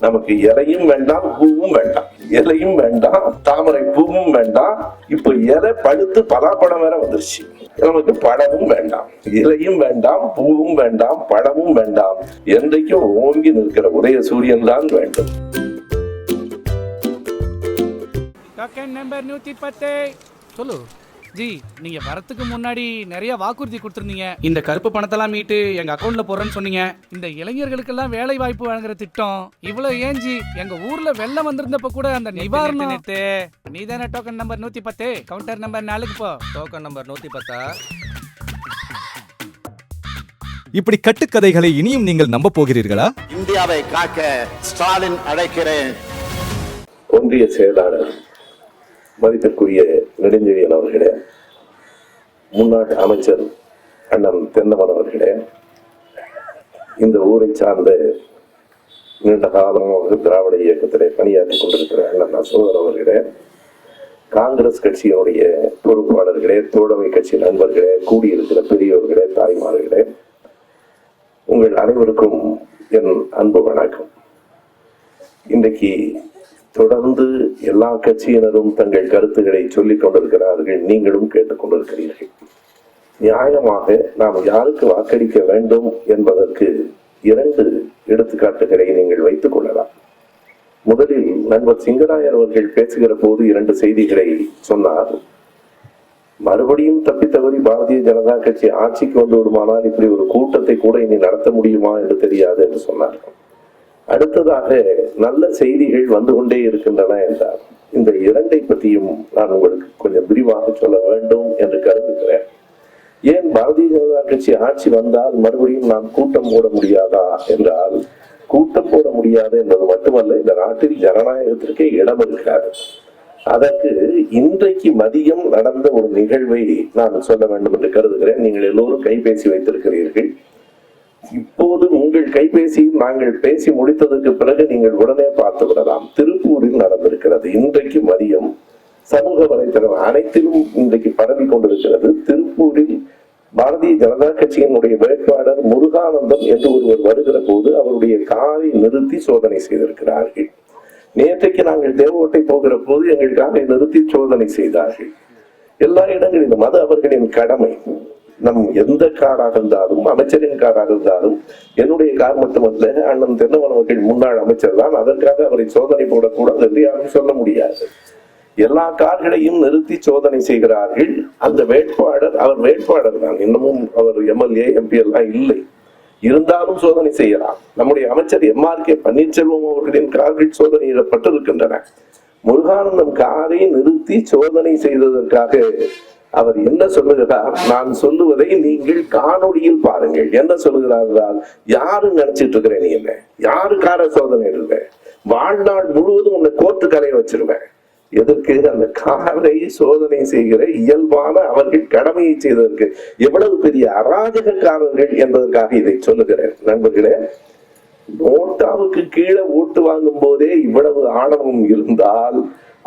நமக்கு இலையும் வேண்டாம் பூவும் வேண்டாம். இலையும் வேண்டாம் தாமரை பூவும் வேண்டாம். இப்போ இலை பழுத்து பலாப்பழம் வேற வந்துருச்சு. நமக்கு பழமும் வேண்டாம். இலையும் வேண்டாம் பூவும் வேண்டாம் பழமும் வேண்டாம். என்றைக்கும் ஓங்கி நிற்கிற உதய சூரியன் தான் வேண்டும். டோக்கன் நம்பர் நூத்தி பத்து. சொல்லு. ஜி நீங்க வரத்துக்கு முன்னாடி நிறைய வாக்குறுதி கொடுத்துருந்தீங்க. இந்த கருப்பு பணத்தெல்லாம் மீட்டு எங்க அக்கௌண்ட்ல போறேன்னு சொன்னீங்க. இந்த இளைஞர்களுக்கெல்லாம் வேலை வாய்ப்பு வழங்குற திட்டம் இவ்வளவு ஏன் ஜி? எங்க ஊர்ல வெள்ளம் வந்திருந்தப்ப கூட அந்த நிவாரணம் நீ தானே டோக்கன் நம்பர் நூத்தி பத்து? கவுண்டர் நம்பர் நாலுக்கு போ. டோக்கன் நம்பர் நூத்தி பத்தா? இப்படி கட்டுக்கதைகளை இனியும் நீங்கள் நம்ப போகிறீர்களா? இந்தியாவை காக்க ஸ்டாலின் அழைக்கிறேன். ஒன்றிய செயலாளர் மதிப்பிற்குரிய நெடுஞ்செழியன் அவர்களே முன்னாள் அமைச்சர் அண்ணன் தென்னவன் அவர்களே இந்த ஊரை சார்ந்த நீண்ட காலமாக திராவிட இயக்கத்திலே பணியாற்றிக் கொண்டிருக்கிற அண்ணன் அசோகர் அவர்களே காங்கிரஸ் கட்சியினுடைய பொறுப்பாளர்களே தோழமை கட்சி நண்பர்களே கூடியிருக்கிற பெரியவர்களே தாய்மார்களே உங்கள் அனைவருக்கும் என் அன்பு வணக்கம். இன்றைக்கு தொடர்ந்து எல்லா கட்சியினரும் தங்கள் கருத்துக்களை சொல்லிக் கொண்டிருக்கிறார்கள். நீங்களும் கேட்டுக்கொண்டிருக்கிறீர்கள் நியாயமாக நாம் யாருக்கு வாக்களிக்க வேண்டும் என்பதற்கு இரண்டு எடுத்துக்காட்டுகளை நீங்கள் வைத்துக் கொள்ளலாம். முதலில் நண்பர் சிங்கராயர் அவர்கள் பேசுகிற போது இரண்டு செய்திகளை சொன்னார். மறுபடியும் தப்பி பாரதிய ஜனதா கட்சி ஆட்சிக்கு வந்து விடுமானால் இப்படி ஒரு கூட்டத்தை கூட இனி நடத்த முடியுமா என்று தெரியாது என்று சொன்னார்கள். அடுத்ததாக நல்ல செய்திகள் வந்து கொண்டே இருக்கின்றன என்றார். இந்த இரண்டை பற்றியும் நான் உங்களுக்கு கொஞ்சம் விரிவாக சொல்ல வேண்டும் என்று கருதுகிறேன். ஏன் பாரதிய ஜனதா கட்சி ஆட்சி வந்தால் மறுபடியும் நாம் கூட்டம் போட முடியாதா என்றால் கூட்டம் போட முடியாது என்பது மட்டுமல்ல இந்த நாட்டில் ஜனநாயகத்திற்கே இடம் இருக்காது. அதற்கு இன்றைக்கு மதியம் நடந்த ஒரு நிகழ்வை நான் சொல்ல வேண்டும் என்று கருதுகிறேன். நீங்கள் எல்லோரும் கைபேசி வைத்திருக்கிறீர்கள். இப்போது உங்கள் கைபேசியில் நாங்கள் பேசி முடித்ததற்கு பிறகு நீங்கள் உடனே பார்த்து விடலாம். திருப்பூரில் நடந்திருக்கிறது. இன்றைக்கு மதியம் சமூக வலைத்தளம் அனைத்திலும் இன்றைக்கு பரவி கொண்டிருக்கிறது. திருப்பூரில் பாரதிய ஜனதா கட்சியினுடைய வேட்பாளர் முருகானந்தம் என்று ஒருவர் வருகிற போது அவருடைய காரை நிறுத்தி சோதனை செய்திருக்கிறார்கள். நேற்றைக்கு நாங்கள் தேவோட்டை போகிற போது எங்கள் காரை நிறுத்தி சோதனை செய்தார்கள். எல்லா இடங்களிலும் அது அவர்களின் கடமை. நம் எந்த காராக இருந்தாலும் அமைச்சரின் காராக இருந்தாலும் என்னுடைய கார் மட்டுமல்ல அண்ணன் தென்னவன் அவர்கள் முன்னாள் அமைச்சர் தான். அதற்காக அவரை சோதனை போடக்கூடாது என்று யாரும் சொல்ல முடியாது. எல்லா கார்களையும் நிறுத்தி சோதனை செய்கிறார்கள். அந்த வேட்பாளர் அவர் வேட்பாளர் தான். இன்னமும் அவர் எம்எல்ஏ எம்பி எல்லாம் இல்லை. இருந்தாலும் சோதனை செய்யலாம். நம்முடைய அமைச்சர் எம் ஆர் கே பன்னீர்செல்வம் அவர்களின் கார்கள் சோதனையிடப்பட்டிருக்கின்றன முருகானந்தம் காரை நிறுத்தி சோதனை செய்ததற்காக அவர் என்ன சொல்லுகிறார்? நான் சொல்லுவதை நீங்கள் காணொளியில் பாருங்கள். என்ன சொல்லுகிறார் யாரும் யாரு நினைச்சிட்டு இருக்கிறேன் நீ என்ன? யாரு கார சோதனை இல்லை வாழ்நாள் முழுவதும் உன்னை கோர்ட்டு கரைய வச்சிருவேன். எதற்கு? அந்த காரை சோதனை செய்கிற இயல்பான அவர்கள் கடமையை செய்ததற்கு. எவ்வளவு பெரிய அராஜகக்காரர்கள் என்பதற்காக இதை சொல்லுகிறேன். நண்பர்களே நோட்டாவுக்கு கீழே ஓட்டு வாங்கும் போதே இவ்வளவு ஆணவம் இருந்தால்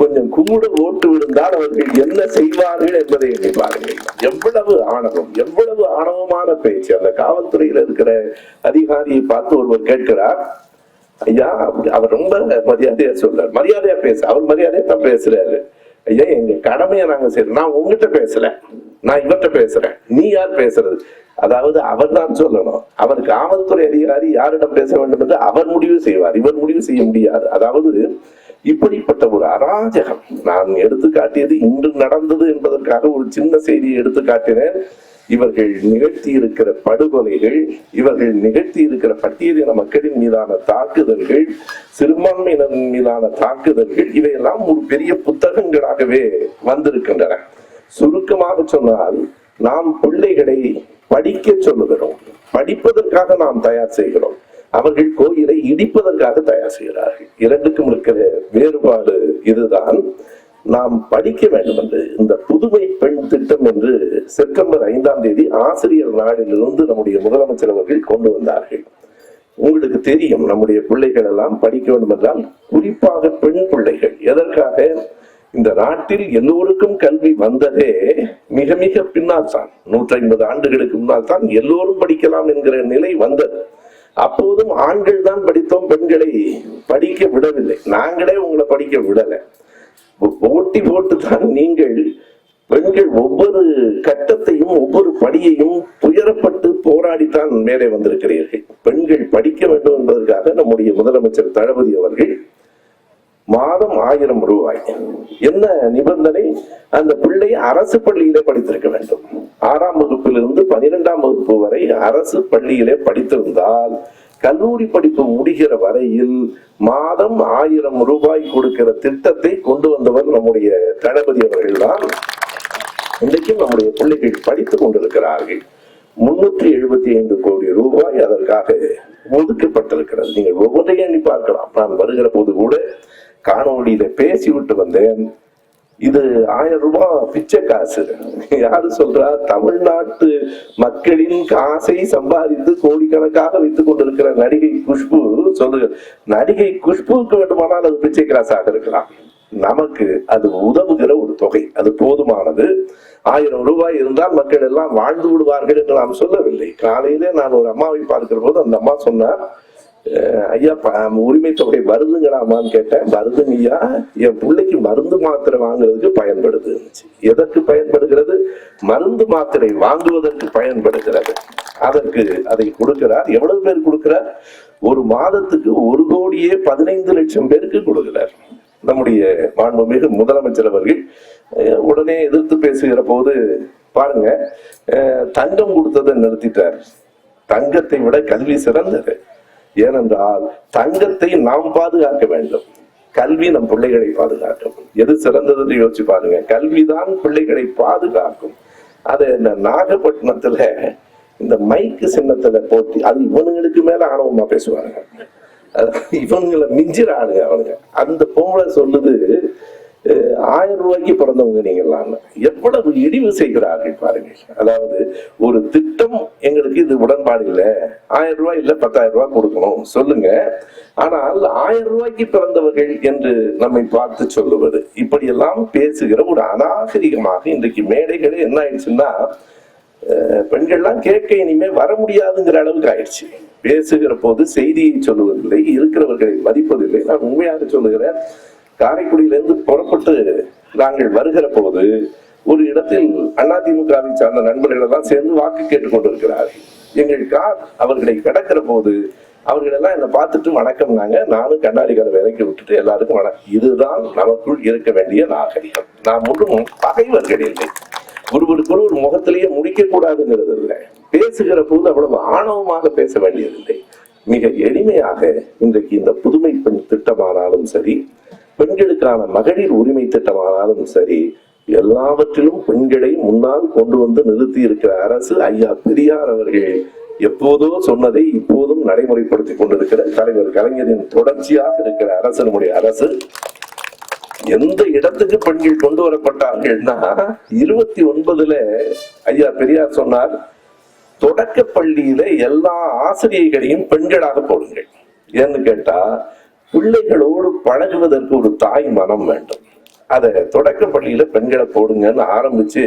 கொஞ்சம் குமுட ஓட்டு விழுந்தால் அவர்கள் என்ன செய்வார்கள் என்பதை எண்ணி பாருங்கள். எவ்வளவு ஆணவம் எவ்வளவு ஆணவமான பேச்சு. அந்த காவல்துறையில இருக்கிற அதிகாரியை பார்த்து ஒருவர் கேட்கிறார் ஐயா அவர் ரொம்ப மரியாதையா சொல்றார். மரியாதையா பேச அவர் மரியாதையா தான் பேசுறாரு. ஐயா எங்க கடமையை நாங்க செய்யறோம் நான் உங்ககிட்ட பேசல. நான் இவர்கிட்ட பேசுறேன். நீ யார் பேசுறது? அதாவது அவர் தான் சொல்லணும். அவர் காவல்துறை அதிகாரி யாரிடம் பேச வேண்டும் என்று அவர் முடிவு செய்வார். இவர் முடிவு செய்ய முடியாது. அதாவது இப்படிப்பட்ட ஒரு அராஜகம். நான் எடுத்து காட்டியது இன்று நடந்தது என்பதற்காக ஒரு சின்ன செய்தியை எடுத்து காட்டினேன் இவர்கள் நிகழ்த்தி இருக்கிற படுகொலைகள் இவர்கள் நிகழ்த்தி இருக்கிற பட்டியலின மக்களின் மீதான தாக்குதல்கள் சிறுபான்மையினர் மீதான தாக்குதல்கள் இவையெல்லாம் ஒரு பெரிய புத்தகங்களாகவே வந்திருக்கின்றன. சுருக்கமாக சொன்னால் நாம் பிள்ளைகளை படிக்க சொல்லுகிறோம். படிப்பதற்காக நாம் தயார் செய்கிறோம். அவர்கள் கோயிலை இடிப்பதற்காக தயார் செய்கிறார்கள். இரண்டுக்கும் இருக்கிற வேறுபாடு இதுதான். நாம் படிக்க வேண்டும் என்று இந்த புதுமை பெண் திட்டம் என்று செப்டம்பர் ஐந்தாம் தேதி ஆசிரியர் நாளிலிருந்து நம்முடைய முதலமைச்சர் அவர்கள் கொண்டு வந்தார்கள். உங்களுக்கு தெரியும் நம்முடைய பிள்ளைகள் எல்லாம் படிக்க வேண்டும் என்றால் குறிப்பாக பெண் பிள்ளைகள். எதற்காக? இந்த நாட்டில் எல்லோருக்கும் கல்வி வந்ததே மிக மிக பின்னால் தான். நூற்றி ஐம்பது ஆண்டுகளுக்கு முன்னால் தான் எல்லோரும் படிக்கலாம் என்கிற நிலை வந்தது. அப்போதும் ஆண்கள் தான் படித்தோம் பெண்களை படிக்க விடவில்லை. நாங்களே உங்களை படிக்க விடலை. போட்டி போட்டு தான் நீங்கள் பெண்கள் ஒவ்வொரு கட்டத்தையும் ஒவ்வொரு படியையும் துயரப்பட்டு போராடித்தான் மேலே வந்திருக்கிறீர்கள். பெண்கள் படிக்க வேண்டும் என்பதற்காக நம்முடைய முதலமைச்சர் தளபதி அவர்கள் மாதம் ஆயிரம் ரூபாய். என்ன நிபந்தனை? அந்த பிள்ளை அரசு பள்ளியிலே படித்திருக்க வேண்டும். ஆறாம் வகுப்பிலிருந்து பனிரெண்டாம் வகுப்பு வரை அரசு பள்ளியிலே படித்திருந்தால் கல்லூரி படிப்பு முடிகிற வரையில் மாதம் ஆயிரம் ரூபாய் கொடுக்கிற திட்டத்தை கொண்டு வந்தவர் நம்முடைய தளபதி அவர்கள்தான். இன்றைக்கும் நம்முடைய பிள்ளைகள் படித்துக் கொண்டிருக்கிறார்கள். முன்னூற்றி எழுபத்தி ஐந்து கோடி ரூபாய் அதற்காக ஒதுக்கப்பட்டிருக்கிறது. நீங்கள் ஒவ்வொன்றையும் எண்ணி பார்க்கலாம். நான் வருகிற போது கூட காணொளியில பேசிவிட்டு வந்தேன். இது ஆயிரம் ரூபாய் பிச்சை காசு. யாரு சொல்றா? தமிழ்நாட்டு மக்களின் காசை சம்பாதித்து கோடிக்கணக்காக வைத்துக் கொண்டிருக்கிற நடிகை குஷ்பு சொல்லுங்க. நடிகை குஷ்புவுக்கு வேண்டுமானால் அது பிச்சை காசாக இருக்கலாம். நமக்கு அது உதவுகிற ஒரு தொகை. அது போதுமானது. ஆயிரம் ரூபாய் இருந்தால் மக்கள் எல்லாம் வாழ்ந்து விடுவார்கள் என்று நாம் சொல்லவில்லை. காலையிலே நான் ஒரு அம்மாவை பார்க்கிற போது அந்த அம்மா சொன்னார் ஐயா உரிமை தொகை வருதுங்களாமான்னு கேட்டேன். வருதுங்க ஐயா. என் பிள்ளைக்கு மருந்து மாத்திரை வாங்குறதுக்கு பயன்படுது. எதற்கு பயன்படுகிறது? மருந்து மாத்திரை வாங்குவதற்கு பயன்படுகிறது. அதற்கு அதை கொடுக்கிறார். எவ்வளவு பேர் கொடுக்கிறார்? ஒரு மாதத்துக்கு ஒரு கோடியே பதினைந்து லட்சம் பேருக்கு கொடுக்கிறார். நம்முடைய மாண்புமிகு முதலமைச்சர் அவர்கள் உடனே எதிர்த்து பேசுகிற போது பாருங்க தங்கம் கொடுத்ததை நிறுத்திட்டார். தங்கத்தை விட கல்வி சிறந்தது. ஏனென்றால் தங்கத்தை நாம் பாதுகாக்க வேண்டும். கல்வி நம் பிள்ளைகளை பாதுகாக்கும். எது சிறந்தது என்று யோசிச்சு பாருங்க. கல்விதான் பிள்ளைகளை பாதுகாக்கும். அதை இந்த நாகப்பட்டினத்துல இந்த மைக்கு சின்னத்துல போட்டி அது இவனுங்களுக்கு மேல ஆணவமா பேசுவாங்க இவங்களை மிஞ்சிறானுங்க அவனுங்க. அந்த பொம்பளை சொல்லுது ஆயிரம் ரூபாய்க்கு பிறந்தவங்க நீங்களாம் எவ்வளவு இழிவு செய்கிறார்கள் பாருங்கள். அதாவது ஒரு திட்டம் எங்களுக்கு இது உடன்பாடு இல்லை. ஆயிரம் ரூபாய் இல்லை பத்தாயிரம் ரூபாய் கொடுக்கணும். சொல்லுங்க. ஆனால் ஆயிரம் ரூபாய்க்கு பிறந்தவர்கள் என்று நம்மை பார்த்து சொல்லுவது இப்படியெல்லாம் பேசுகிற ஒரு அநாகரிகமாக இன்றைக்கு மேடைகளே என்ன ஆயிடுச்சுன்னா பெண்கள்லாம் கேட்க இனிமே வர முடியாதுங்கிற அளவுக்கு ஆயிடுச்சு. பேசுகிற போது செய்தியை சொல்லுவதில்லை இருக்கிறவர்களை மதிப்பதில்லை. நான் உண்மையாக சொல்லுகிறேன். காரைக்குடியிலிருந்து புறப்பட்டு நாங்கள் வருகிற போது ஒரு இடத்தில் அதிமுகவை சார்ந்த நண்பர்கள் எல்லாம் சேர்ந்து வாக்கு கேட்டுக் கொண்டிருக்கிறார்கள். எங்கள் கார் அவர்களை கிடக்கிற போது அவர்கள் எல்லாம் என்னை பார்த்துட்டு வணக்கம்னாங்க நானும் கண்ணாடி கதவை இறக்கி விட்டுட்டு எல்லாருக்கும் வணக்கம். இதுதான் நமக்குள் இருக்க வேண்டிய நாகரிகம். நாம் ஒன்றும் பகைவர்கள் இல்லை. ஒருவருக்கு ஒரு முகத்திலேயே முடிக்க கூடாதுங்கிறது இல்லை. பேசுகிற போது அவ்வளவு ஆணவமாக பேச வேண்டியதில்லை. மிக எளிமையாக இன்றைக்கு இந்த புதுமை பெண் திட்டமானாலும் சரி பெண்களுக்கான மகளிர் உரிமை திட்டமானாலும் சரி எல்லாவற்றிலும் பெண்களை முன்னால் கொண்டு வந்து நிறுத்தி இருக்கிற அரசு ஐயா பெரியார் அவர்கள் எப்போதோ சொன்னதை இப்போதும் நடைமுறைப்படுத்திக் கொண்டிருக்கிற தலைவர் கலைஞரின் தொடர்ச்சியாக இருக்கிற அரசனுடைய அரசு எந்த இடத்துக்கு பெண்கள் கொண்டு வரப்பட்டார்கள்னா இருபத்தி ஒன்பதுல ஐயா பெரியார் சொன்னார் தொடக்க பள்ளியில எல்லா ஆசிரியர்களையும் பெண்களாக போடுங்கள். ஏன்னு கேட்டா பிள்ளைகளோடு பழகுவதற்கு ஒரு தாய் மனம் வேண்டும். அதை தொடக்க பள்ளியில பெண்களை போடுங்கன்னு ஆரம்பிச்சு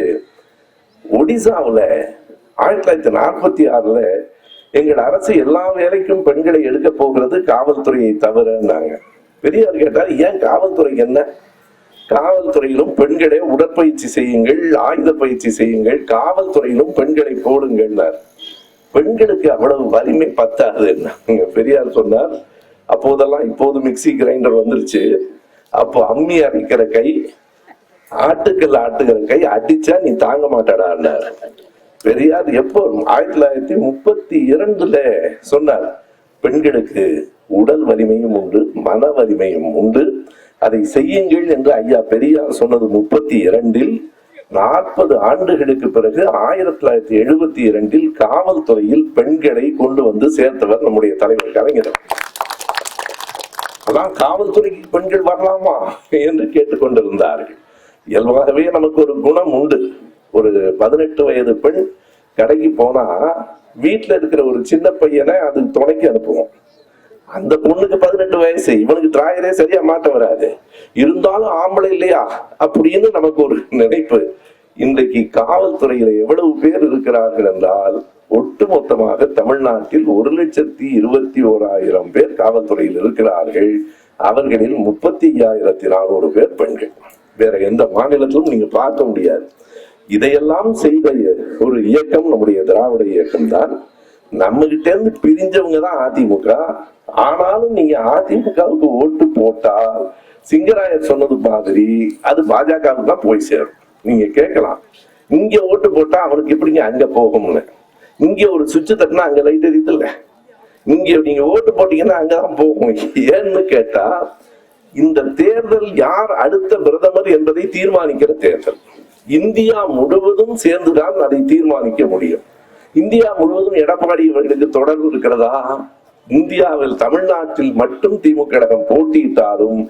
ஒடிசாவில் ஆயிரத்தி தொள்ளாயிரத்தி நாற்பத்தி ஆறுல எங்கள் அரசு எல்லா வேலைக்கும் பெண்களை எடுக்க போகிறது காவல்துறையை தவிரன்னாங்க. பெரியார் கேட்டார் ஏன் காவல்துறை என்ன? காவல்துறையிலும் பெண்களை உடற்பயிற்சி செய்யுங்கள் ஆயுத பயிற்சி செய்யுங்கள் காவல்துறையிலும் பெண்களை போடுங்கன்னார். பெண்களுக்கு அவ்வளவு வலிமை பத்தாது பெரியார் சொன்னார் அப்போதெல்லாம் இப்போது மிக்சி கிரைண்டர் வந்துருச்சு. அப்போ அம்மி அரைக்கிற கை ஆட்டுக்கல் ஆட்டுகிற கை அடிச்சா நீ தாங்க மாட்டாடான்னார் பெரியார் எப்போ ஆயிரத்தி தொள்ளாயிரத்தி முப்பத்தி இரண்டுல சொன்னார் பெண்களுக்கு உடல் வலிமையும் உண்டு மன வலிமையும் உண்டு. அதை செய்யுங்கள் என்று ஐயா பெரியார் சொன்னது முப்பத்தி இரண்டில் நாற்பது ஆண்டுகளுக்கு பிறகு ஆயிரத்தி தொள்ளாயிரத்தி எழுபத்தி இரண்டில் காவல்துறையில் பெண்களை கொண்டு வந்து சேர்த்தவர் நம்முடைய தலைவர் கலைஞர் அதான் காவல்துறைக்கு பெண்கள் வரலாமா என்று கேட்டுக்கொண்டிருந்தார்கள். இயல்பாகவே நமக்கு ஒரு குணம் உண்டு. ஒரு பதினெட்டு வயது பெண் கடைக்கு போனா வீட்டுல இருக்கிற ஒரு சின்ன பையனை அது துணைக்கு அனுப்புவோம். அந்த பொண்ணுக்கு பதினெட்டு வயசு இவனுக்கு டிராயரே சரியா மாட்ட வராது. இருந்தாலும் ஆம்பளை இல்லையா? அப்படின்னு நமக்கு ஒரு நினைப்பு. இன்றைக்கு காவல்துறையில எவ்வளவு பேர் இருக்கிறார்கள் என்றால் ஒட்டுமொத்தமாக தமிழ்நாட்டில் ஒரு லட்சத்தி இருபத்தி ஓராயிரம் பேர் காவல்துறையில் இருக்கிறார்கள். அவர்களில் முப்பத்தி ஐயாயிரத்தி நானூறு பேர் பெண்கள். வேற எந்த மாநிலத்திலும் நீங்க பார்க்க முடியாது. இதையெல்லாம் செய்த ஒரு இயக்கம் நம்முடைய திராவிட இயக்கம் தான். நம்ம கிட்ட இருந்து பிரிஞ்சவங்க தான் அதிமுக. ஆனாலும் நீங்க அதிமுகவுக்கு ஓட்டு போட்டால் சிங்கராயர் சொன்னது மாதிரி அது பாஜகவுக்கு தான் போய் சேரும். நீங்க கேட்கலாம். இங்க ஓட்டு போட்டா அவனுக்கு எப்படிங்க அங்க போகும்னு? இங்க ஒரு சுவிட்ச் தட்டினா அங்க லைட் எரியுது இங்க நீங்க ஓட்டு போட்டீங்கன்னா அங்கதான் போகும். ஏன்னு கேட்டா இந்த தேர்தல் யார் அடுத்த பிரதமர் என்பதை தீர்மானிக்கிற தேர்தல். இந்தியா முழுவதும் சேர்ந்துதான் அதை தீர்மானிக்க முடியும். இந்தியா முழுவதும் எடப்பாடி அவர்களுக்கு தொடர்பு இருக்கிறதா? இந்தியாவில் தமிழ்நாட்டில் மட்டும் திமுக கழகம் போட்டியிட்டாலும்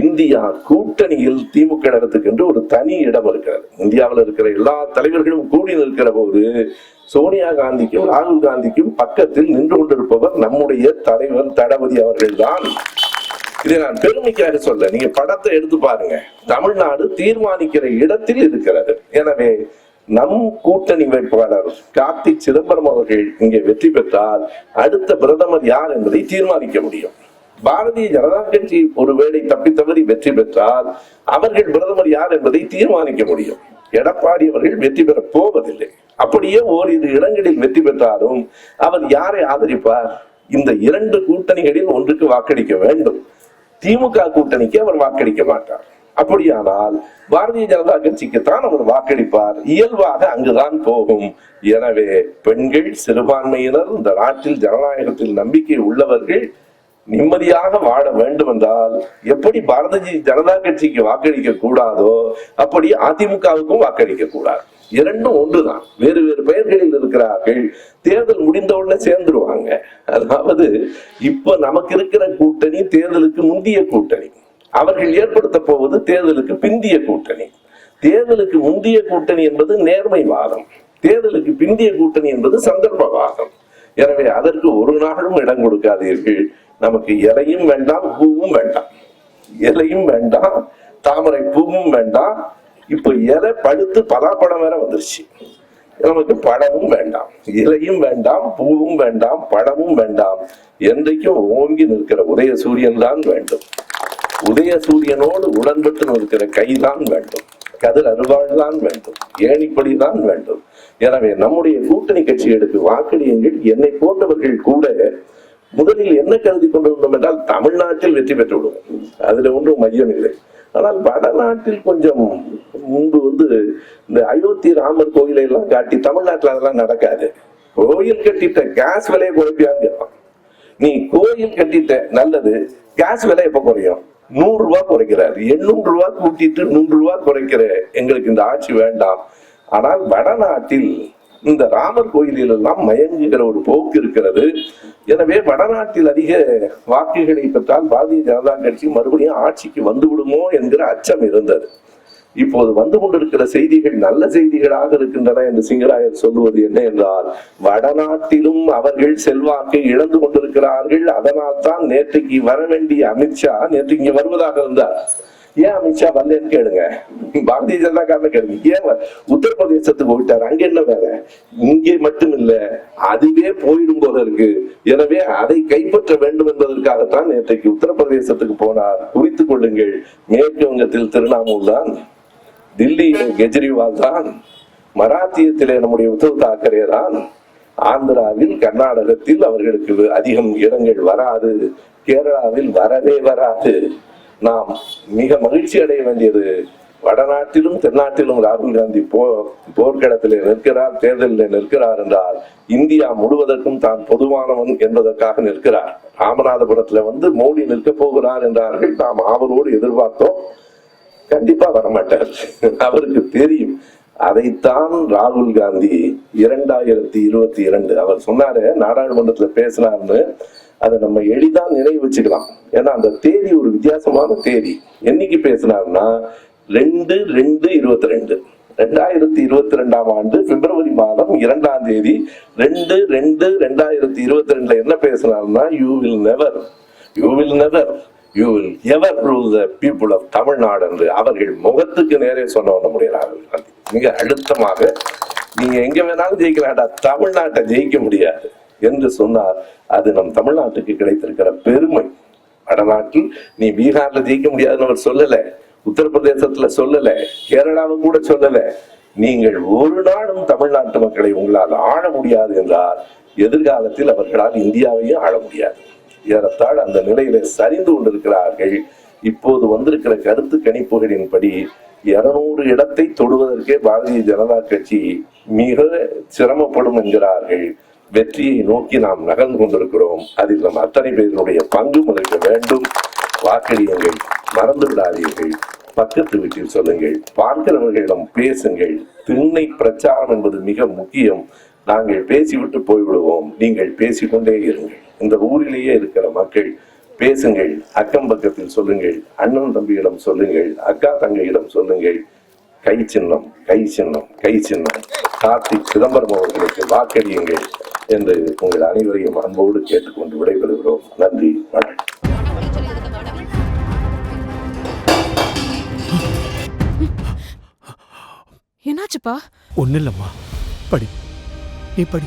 இந்தியா கூட்டணியில் திமுக கழகத்துக்கு என்று ஒரு தனி இடம் இருக்கிறது. இந்தியாவில் இருக்கிற எல்லா தலைவர்களும் கூடி நிற்கிற போது சோனியா காந்திக்கும் ராகுல் காந்திக்கும் பக்கத்தில் நின்று கொண்டிருப்பவர் நம்முடைய தலைவர் தளபதி அவர்கள்தான். இதை நான் பெருமைக்காக சொல்ல நீங்க படத்தை எடுத்து பாருங்க. தமிழ்நாடு தீர்மானிக்கிற இடத்தில் இருக்கிறது. எனவே நம் கூட்டணி வேட்பாளர் கார்த்திக் சிதம்பரம் அவர்கள் இங்கே வெற்றி பெற்றால் அடுத்த பிரதமர் யார் என்பதை தீர்மானிக்க முடியும். பாரதிய ஜனதா கட்சி ஒருவேளை தப்பி தவறி வெற்றி பெற்றால் அவர்கள் பிரதமர் யார் என்பதை தீர்மானிக்க முடியும். எடப்பாடி அவர்கள் வெற்றி பெற போவதில்லை. அப்படியே ஓரிரு இடங்களில் வெற்றி பெற்றாலும் அவர் யாரை ஆதரிப்பார்? இந்த இரண்டு கூட்டணிகளில் ஒன்றுக்கு வாக்களிக்க வேண்டும். திமுக கூட்டணிக்கு அவர் வாக்களிக்க மாட்டார். அப்படியானால் பாரதிய ஜனதா கட்சிக்கு தான் அவர் வாக்களிப்பார். இயல்பாக அங்குதான் போகும். எனவே பெண்கள் சிறுபான்மையினர் இந்த நாட்டில் ஜனநாயகத்தில் நம்பிக்கை உள்ளவர்கள் நிம்மதியாக வாழ வேண்டும் என்றால் எப்படி பாரதிய ஜனதா கட்சிக்கு வாக்களிக்க கூடாதோ அப்படி அதிமுகவுக்கும் வாக்களிக்க கூடாது. இரண்டும் ஒன்றுதான். வேறு வேறு பெயர்களில் இருக்கிறார்கள். தேர்தல் முடிந்த உடனே சேர்ந்துருவாங்க. அதாவது இப்ப நமக்கு இருக்கிற கூட்டணி தேர்தலுக்கு முந்திய கூட்டணி. அவர்கள் ஏற்படுத்த போவது தேர்தலுக்கு பிந்திய கூட்டணி. தேர்தலுக்கு முந்திய கூட்டணி என்பது நேர்மைவாதம் தேர்தலுக்கு பிந்திய கூட்டணி என்பது சந்தர்ப்பவாதம் எனவே அதற்கு ஒரு நாளும் இடம் கொடுக்காதீர்கள். நமக்கு இலையும் வேண்டாம் பூவும் வேண்டாம். இலையும் வேண்டாம் தாமரை பூவும் வேண்டாம். இப்ப இலை பழுத்து பலாப்பழம் வேற வந்துருச்சு. நமக்கு பழமும் வேண்டாம் இலையும் வேண்டாம் பூவும் வேண்டாம் பழமும் வேண்டாம். என்றைக்கும் ஓங்கி நிற்கிற உதய சூரியன் தான் வேண்டும். உதய சூரியனோடு உடன்பட்டு நிற்கிற கைதான் வேண்டும். கதிர் அருவாள்தான் வேண்டும். ஏணிப்படி தான் வேண்டும். எனவே நம்முடைய கூட்டணி கட்சிகளுக்கு வாக்களியுங்கள். என்னை போன்றவர்கள் கூட முதலில் என்ன கருதி கொண்டிருந்தோம் என்றால் தமிழ்நாட்டில் வெற்றி பெற்று விடுவோம். அதுல ஒன்றும் மையம் இல்லை. ஆனால் வடநாட்டில் கொஞ்சம் முன்பு வந்து இந்த அயோத்தி ராமர் கோயிலை எல்லாம் காட்டி தமிழ்நாட்டில் அதெல்லாம் நடக்காது. கோயில் கட்டிட்ட கேஸ் விலையை குறைப்பியான்னு கேட்பான். நீ கோயில் கட்டிட்ட நல்லது கேஸ் விலை எப்ப குறையும்? நூறு ரூபாய் குறைக்கிறார். எண்ணூறு ரூபாய் கூட்டிட்டு நூறு ரூபாய் குறைக்கிற. எங்களுக்கு இந்த ஆட்சி வேண்டாம். ஆனால் வடநாட்டில் இந்த ராமர் கோயிலில் எல்லாம் மயங்குகிற ஒரு போக்கு இருக்கிறது. எனவே வடநாட்டில் அதிக வாக்குகளை பெற்றால் பாரதிய ஜனதா கட்சி மறுபடியும் ஆட்சிக்கு வந்து விடுமோ என்கிற அச்சம் இருந்தது. இப்போது வந்து கொண்டிருக்கிற செய்திகள் நல்ல செய்திகளாக இருக்கின்றன என்று சிங்கராயர் சொல்லுவது என்ன என்றால் வடநாட்டிலும் அவர்கள் செல்வாக்கை இழந்து கொண்டிருக்கிறார்கள். அதனால் தான் நேற்றைக்கு வர வேண்டிய அமித்ஷா நேற்று இங்க வருவதாக இருந்தார். ஏன் அமித்ஷா வரலன்னு கேளுங்க. பாரதிய ஜனதா காரணம் கேளுங்க. ஏன் உத்தரப்பிரதேசத்துக்கு போயிட்டார். அங்க என்ன வேலை? இங்கே மட்டும் இல்ல அதுவே போயிடும் போல இருக்கு. எனவே அதை கைப்பற்ற வேண்டும் என்பதற்காகத்தான் நேற்றைக்கு உத்தரப்பிரதேசத்துக்கு போனார். குறித்துக் கொள்ளுங்கள். மேற்கு வங்கத்தில் திருவண்ணாமூல் தான். தில்லியிலே கெஜ்ரிவால் தான் மராத்தியத்திலே நம்முடைய உத்தவ் தாக்கரே தான் ஆந்திராவில் கர்நாடகத்தில் அவர்களுக்கு அதிகம் இடங்கள் வராது கேரளாவில் வரவே வராது. நாம் மிக மகிழ்ச்சி அடைய வேண்டியது வடநாட்டிலும் தென்னாட்டிலும் ராகுல் காந்தி போ போர்க்களத்திலே நிற்கிறார் தேர்தலில் நிற்கிறார் என்றால் இந்தியா முழுவதற்கும் தான் பொதுவானவன் என்பதற்காக நிற்கிறார். ராமநாதபுரத்துல வந்து மோடி நிற்க போகிறார் என்றார்கள். நாம் ஆவலோடு எதிர்பார்த்தோம். கண்டிப்பா வரமாட்டார். அவருக்கு தெரியும். அதைத்தான் ராகுல் காந்தி இரண்டாயிரத்தி இருபத்தி இரண்டு அவர் சொன்னாரு நாடாளுமன்றத்துல பேசினார்னு அதை நம்ம எளிதா நினைவு வச்சுக்கலாம். ஏன்னா அந்த தேதி ஒரு வித்தியாசமான தேதி. என்னைக்கு பேசினார்னா ரெண்டு ரெண்டு இருபத்தி ரெண்டு. ரெண்டாயிரத்தி இருபத்தி ரெண்டாம் ஆண்டு பிப்ரவரி மாதம் இரண்டாம் தேதி ரெண்டு ரெண்டு ரெண்டாயிரத்தி இருபத்தி ரெண்டுல என்ன பேசினார்னா you will never you will never you will ever rule the people of Tamil Nadu என்று அவர்கள் முகத்துக்கு நேரே சொன்ன நம்முடைய மிக அழுத்தமாக நீங்க எங்க வேணாலும் ஜெயிக்கலாம்டா தமிழ்நாட்டை ஜெயிக்க முடியாது என்று சொன்னார். அது நம் தமிழ்நாட்டுக்கு கிடைத்திருக்கிற பெருமை. வடநாட்டில் நீ பீகார்ல ஜெயிக்க முடியாதுன்னு அவர் சொல்லல உத்தரப்பிரதேசத்துல சொல்லல கேரளாவை கூட சொல்லல. நீங்கள் ஒரு நாளும் தமிழ்நாட்டு மக்களை உங்களால் ஆள முடியாது என்றால் எதிர்காலத்தில் அவர்களால் இந்தியாவையும் ஆள முடியாது. ஏறத்தாழ் அந்த நிலையில சரிந்து கொண்டிருக்கிறார்கள். இப்போது வந்திருக்கிற கருத்து கணிப்புகளின்படி இருநூறு இடத்தை தொடுவதற்கே பாரதிய ஜனதா கட்சி மிக சிரமப்படும் என்கிறார்கள். வெற்றியை நோக்கி நாம் நகர்ந்து கொண்டிருக்கிறோம். அதில் நம் அத்தனை பேருடைய பங்கு இருக்க வேண்டும். வாக்களியுங்கள். மறந்து விடாதீர்கள். பக்கத்து வீட்டில் சொல்லுங்கள். பார்க்கிறவர்களிடம் பேசுங்கள். திண்ணை பிரச்சாரம் என்பது மிக முக்கியம். நாங்கள் பேசிவிட்டு போய்விடுவோம். நீங்கள் பேசிக்கொண்டே இருங்கள். இந்த ஊரிலேயே இருக்கிற மக்கள் பேசுங்கள் அக்கம் பக்கத்தில் சொல்லுங்கள் அண்ணன் தம்பியிடம் சொல்லுங்கள் அக்கா தங்கையிடம் சொல்லுங்கள். கை சின்னம் கை சின்னம் கை சின்னம். கார்த்திக் சிதம்பரம் அவர்களுக்கு வாக்களியுங்கள் என்று உங்கள் அனைவரையும் அன்போடு கேட்டுக்கொண்டு விடைபெறுகிறோம். நன்றி வணக்கம். என்னாச்சுப்பா? ஒன்றும் இல்லைம்மா படி. நீ படி.